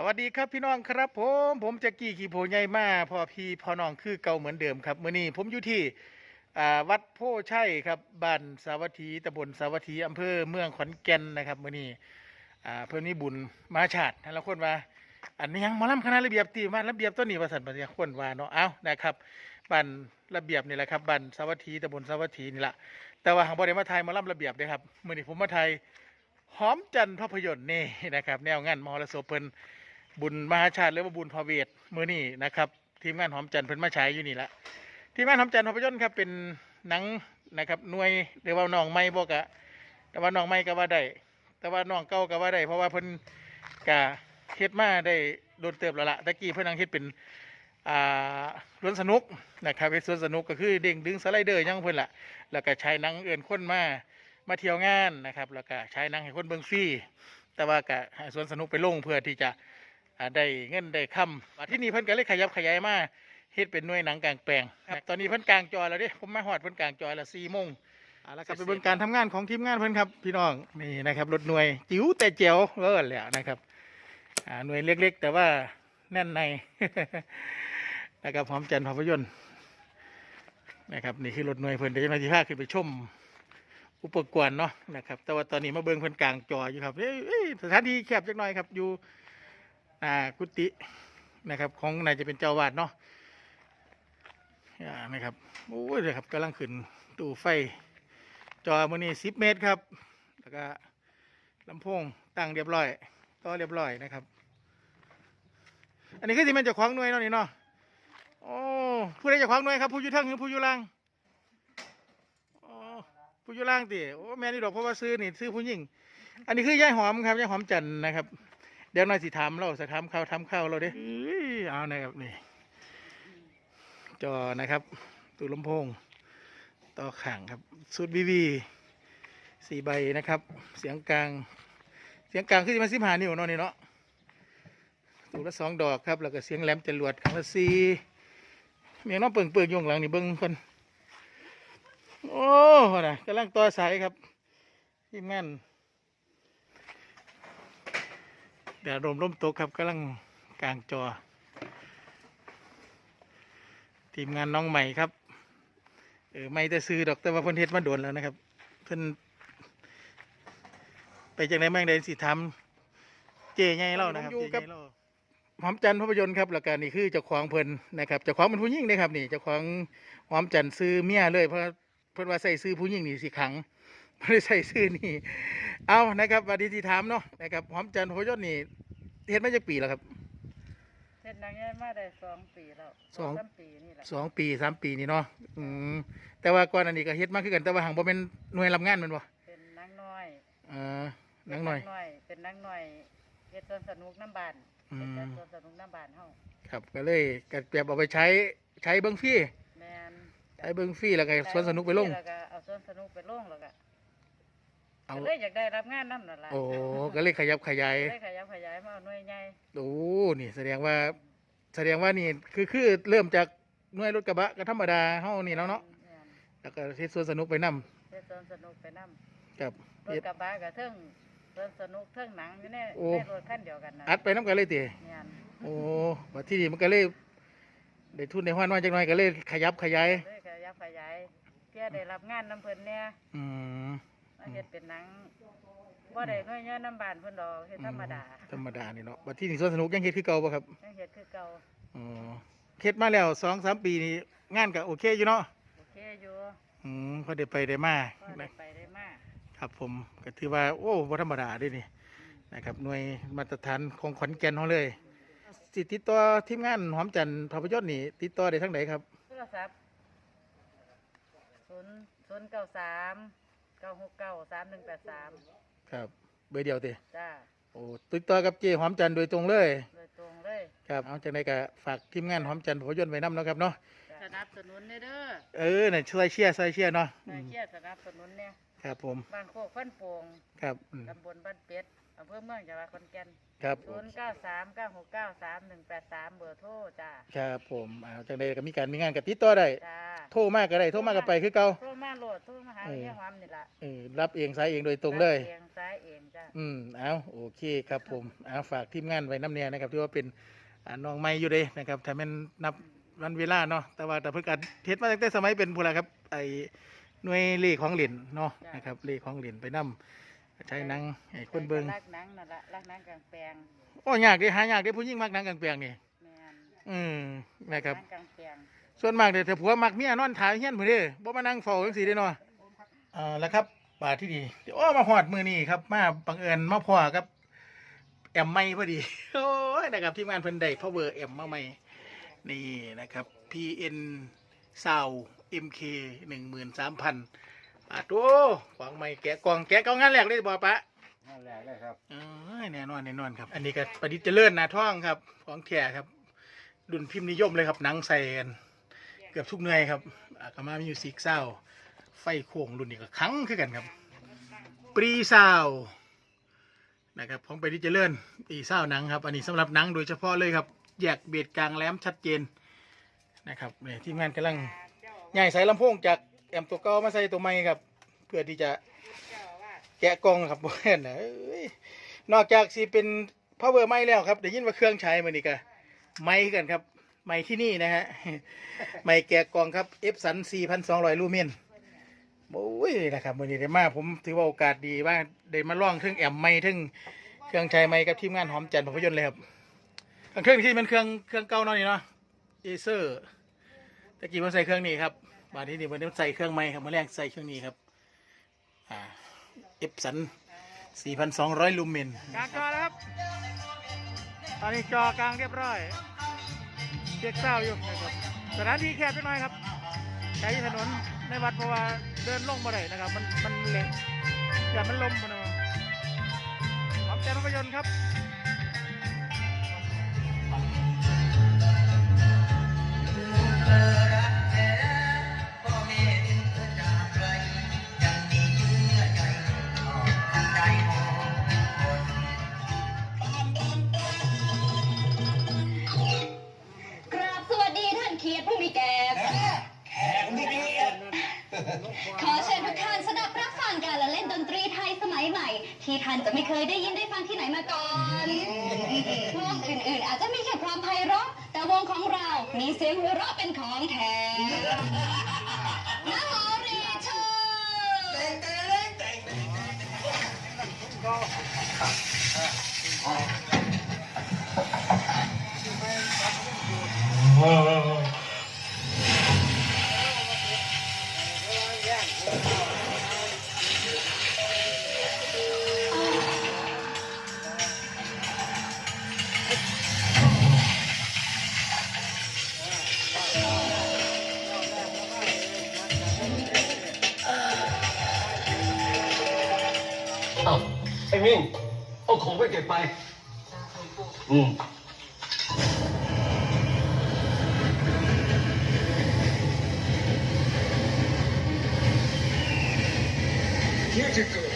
สวัสดีครับพี่น้องครับผมผมจ็กกี้ขี่โพใหญ่มาพ่อพี่พ่อน้องคือเก่าเหมือนเดิมครับเมื้อนี้ผมอยู่ที่วัดโพชัยครับบ้านสาวัตถีตำบลสาวัตถีอำเภอเมืองขอนแก่นนะครับเมื้อนี้เพิ่อนมีบุญมาชาตินั่นละคนว่าอันนี้ยังมอลำคณะระเบียบตีมาระเบียบต้นนี้ว่าสันปะเนี่ยคนว่าเนาะเอานะครับบ้านระเบียบนี่แหละครับบ้านสาวัตถีตำบลสาวัตถีนี่แหละแต่ว่าหางบ่ได้มาไทยมาลำระเบียบเด้อครับเมื้อนี้ผมมาไทยหอมจันทร์ภาพยนตร์นี่นะครับแนวงานมหรสพเพิ่น บุญมหาชาติหรือว่าบุญพระเวทมือนี่นะครับทีมงานหอมจันทร์เพิ่นมาฉายอยู่นี่ละทีมงานหอมจันทร์ภาพยนตร์ครับเป็นหนังนะครับหน่วยหรือว่าน้องใหม่บ่กะแต่ว่าน้องใหม่ก็ว่าได้แต่ว่าน้องเก่าก็ว่าได้เพราะว่าเพิ่นกะเฮ็ดมาได้โดนเติบแล้วละตะกี้เพิ่นนังเฮ็ดเป็นอ่าสวนสนุกนะครับเป็นสวนสนุกก็คือเด้งดึงสไลเดอร์ยังเพิ่นละแล้วก็ใช้หนังเอื่นคนมามาเที่ยวงานนะครับแล้วก็ใช้หนังให้คนเบิ่งฟรีแต่ว่าก็ให้สวนสนุกไปลงเพื่อที่จะ อ่าได้เงินได้คำอ่าที่นี่เพิ่นก็เลยขยับขยายมาเฮ็ดเป็นหน่วยหนังกลางแปลงครับตอนนี้เพิ่นกลางจอแล้วเด้ผมมาฮอดเพิ่นกลางจอแล้ว4โมงอ่าแล้วก็ไปเบิ่งการทำงานของทีมงานเพิ่นครับ พี่น้องนี่นะครับรถหน่วยจิ๋วแต่เจ๋วเลิศแหละนะครับอ่าหน่วยเล็กๆ แต่ว่าแน่นใน นะครับพร้อมจันทร์ภาพยนตร์นะครับนี่คือรถหน่วยเพิ่นเดี๋ยวจะมาที่ภาขึ้นไปชมอุปกรณ์เนาะนะครับแต่ว่าตอนนี้มาเบิ่งเพิ่นกลางจออยู่ครับเอ้ยเอ้ยสถานที่แคบจักหน่อยครับอยู่ อ่ากุฏินะครับของนายจะเป็นเจ้าวาดเนาะอ่านะครับโอ้ยเดี๋ยวครับกำลังขึ้นตู้ไฟ จอมือนี้สิบเมตรครับ แล้วก็ลำโพงตั้งเรียบร้อยต่อเรียบร้อยนะครับ อันนี้คือที่มันจะคว้างหน่วยเนาะนี่เนาะโอ้ผู้ใดจะคว้างหน่วยครับผู้ยู่เทั้งหรือผู้ยู่ล่างโอ๋อผู้ยู่ล่างติโอ้แม่นี่ดอกเพราะว่าซื้อนี่ซื้อผู้หญิงอันนี้คือยายหอมครับยายหอมจันนะครับ ดี๋ยวหน่อยสิถามเราสิถามข้าวทำข้าวเราเด้เอ้ยเอานะครับนี่จอนะครับตูลำโพง ต่อข่างครับสุดบีวีสี่ใบนะครับ เสียงกลาง เสียงกลางคือจะมาสิบหานิ้วเนาะนี่เนาะตูละสองดอกครับ แล้วก็เสียงแหลมจรวดครั้งละสี่เมียน้องเปิงเปิงๆอยงหลังนี่เบิ้งคนโอ้โหนะกำลังต่อสายครับทีมงาน แดดลมร่มตกครับกำลังกลางจอ ทีมงานน้องใหม่ครับเออไม่แต่ซื้อดอกแต่ว่าเพิ่นเฮ็ดมาโดนแล้วนะครับเพิ่นไปจากไหนแม่งได้สิทำเจใหญ่เล่านะครับอยู่กับหอมจันทร์ภาพยนตร์ครับแล้วก็นี่คือเจ้าของเพิ่นนะครับเจ้าของเป็นผู้หญิงนะครับนี่เจ้าของหอมจันทร์ซื้อเมียเลยเพราะเพิ่นว่าใส่ซื้อผู้หญิงนี่สิขัง ไม่ได้ใส่ซื้อนี่ เอานะครับวันดีที่ถามเนาะนะครับหอมจันทร์ภาพยนตร์นี่เฮ็ดมาจากปีแล้วครับเฮ็ดหนังใหญ่มาได้สองปีแล้วสองสามปีนี่แหละสองปีสามปีนี่เนาะอืมแต่ว่าก่อนอันนี้ก็เฮ็ดมาคือกันแต่ว่าหังบ่เป็นหน่วยรับงานแมันบ่เป็นหนังน้อยเออหนังหน่อยเป็นหนังน้อยเฮ็ดสวนสนุกน้ำบานอืมเฮ็ดสวนสนุกน้ำบานเฮาครับก็เลยก็เปรียบเอาไปใช้ใช้เบิ้งฟรีแม่นใช้เบิ้งฟรีแล้วก็สวนสนุกไปลงแล้วก็เอาสวนสนุกไปลงแล้วก็ เอาก็เลยอยากได้รับงานนำนั่นล่ะโอ้ก็เลยขยับขยายได้ขยับขยายมาเอาหน่วยใหญ่โอ้นี่แสดงว่า แสดงว่านี่คือคือเริ่มจากหน่วยรถกระบะก็ธรรมดาเฮานี่แล้วเนาะแม่นแล้วก็เฮ็ดสวนสนุกไปนํเฮ็ดสวนสนุกไปนํครับรถเฮ็ดกระบะก็เทิงสวนสนุกเทิงหนังอยู่ในโอ้ในรถคันเดียวกันน่ะอัดไปนํกันเลยติแม่นโอ้ว่าที่นี่มันก็เลยได้ทุนในห้านมาจักหน่อยก็เลยขยับขยายเลยขยับขยายเพื่อได้รับงานนำเพิ่นเนี่ยอืม มาเฮ็ดเป็นหนังบ่ได้น้อยเงินน้ำบานเพิ่นดอกเฮ็ดธรรมดาธรรมดานี่เนาะบัดที่นี่สวนสนุกยังเฮ็ดคือเก่าป่ะครับยังเฮ็ดคือเก่าอ๋อเฮ็ดมาแล้วสองสามปีนี่งานก็โอเคอยู่เนาะโอเคอยู่อืมพอได้ไปได้มาก็ได้ไปได้มาครับผมก็ถือว่าโอ้บ่ธรรมดาเด้นี่นะครับหน่วยมาตรฐานของขอนแก่นเฮาเลย สิติดต่อทีมงานหอมจันทร์ภาพยนตร์นี่ติดต่อได้ทางไหนครับโทรศัพท์ 0 0 9 3 9 6 9 3 1 8 3ครับ เบอร์เดียวติจ้าโอ้ติดต่อกับเจหอมจันทร์โดยตรงเลย โดยตรงเลยครับเอาจังไดก็ฝากทีมงานหอมจันทร์ภาพยนตร์ไว้นํเนาะครับเนาะสนับสนุนเด้อเออน่ะช่วยเชียร์ช่วยเชียร์เนาะอืนายมเกียรติสนับสนุนเนี่ยครับผมบ้านโคกฟันโป่งครับอืมตำบลบ้านเป็ด อำเภอเมืองจังหวัดขอนแก่นครับศูนย์เก้าสามเก้าหกเก้าสามหนึ่งแปดสามเบอร์โทรจ้าครับผมเอาจังใดก็มีการมีงานกับติดต่อได้จ้าโทรมากก็ได้โทรมากก็ไปคือเก่า โทรมาโหลดโทรมาหาเออเฮียหวามนี่ล่ะเออรับเองสายเองโดยตรงเลย เองซ้ายเองจ้า อืมเอาโอเคครับผมเอาฝากทีมงานไว้น้ำเนียนะครับที่ว่าเป็นอ่าน้องไม่อยู่เลยนะครับถ้าแมันนับวันเวลาเนาะแต่ว่าแต่เพิ่งการเทศมาตั้งแต่สมัยเป็นผู้ละครับไอ้หน่วยเลขของเหรียญเนาะนะครับเลขของเหรียญไปนํ ใช้นังไอ้คนเบิงรักนังนั่นละรักนังกลางแปลงโอ้ยากเด้หายากเด้ผู้หญิงมักนังกลางแปลงนี่แม่อืมนะครับกลางแปลงส่วนมากเดี๋ยวเธอผัวมักเมียนอนถ่ายเฮียนมื้อดีบ่มานั่งเฝ้าจังสี่เด้อเนาะอ่าแล้วครับป่าที่ดีเดี๋ยโอ้มาฮอดมือนี่ครับมาบังเอิญมาพ่อครับแอมไม่พอดีโอ้ยนะครับที่งานเพิ่นได้พ่อเบอร์แอมมาไม่นี่นะครับ PN ซาวเอ็มเคหนึ่งหมื่นสามพัน อาตัวกวางใหม่แกะกวางแกะก็งานแหลกเลยบอปะงานแหลกเลยครับเออแน่นอนแน่นอนครับ อันนี้ก็ประดิษฐ์เจริญนาท่องครับของแท้ครับดุนพิมพ์นิยมเลยครับหนังใส่กันเกือบทุกเนื่อยครับอากามามิวสีกเศร้าไฟโค้งรุ่นนี้ก็ขังขึ้นกันครับ ปรีเศร้านะครับของไปที่จะเลื่อนอีเศร้าหนังครับ อันนี้สำหรับหนังโดยเฉพาะเลยครับแยกเบียดกลางแหลมชัดเจนนะครับเนี่ยทีมงานกำลังใหญ่สายลำโพงจาก แอมตัวเก่ามาใส่ตัวใหม่ครับ เพื่อที่จะแกะกล่องครับเพื่อนนะเอ้ยนอกจากสิเป็น power ไม้แล้วครับได้ยินว่าเครื่องใช้มันนี่ก็ไม้กันครับ ไม้ที่นี่นะฮะไม้แกะกล่องครับ F สัน4,200ลูเมนโอ้ยนะครับวันนี้ได้มาผมถือว่าโอกาสดีว่าได้มาล่องเครื่องแอมไม้ถึงเครื่องใช้ไม้กับทีมงานหอมจันทร์ภาพยนตร์เลยครับเครื่องที่เป็นเครื่องเครื่องเก่าเนาะนี่เนาะเอเซอร์ตะกี้มันใส่เครื่องนี้ครับ บาดนี้นี่มันใส่เครื่องไม้ครับมาแรกใส่เครื่องนี้ครับอ่าเอฟสัน4,200 ลูเมนกลางจอแล้วครับ ตอนนี้จอกลางเรียบร้อยเช็คเศร้าอยู่นะครับสถานที่แคบไปหน่อยครับ ใช้ถนนในวัดเพราะว่าเดินลงมาได้นะครับ มันมันเละอย่ามันลมมันเอาพร้อมใจภาพยนตร์ครับ ท่านเขียดผู้มีแก่ขอเชิญทุกท่านสดับรับฟังการละเล่นดนตรีไทยสมัยใหม่ ที่ท่านจะไม่เคยได้ยินได้ฟังที่ไหนมาก่อนวงอื่นๆ อาจจะมีแค่ความไพเราะแต่วงของเรามีเสียงหัวเราะเป็นของแท้นะหอรีเชิญเไอ้มิ่งเอาของไปเก็บไป อืมที่จะเกิด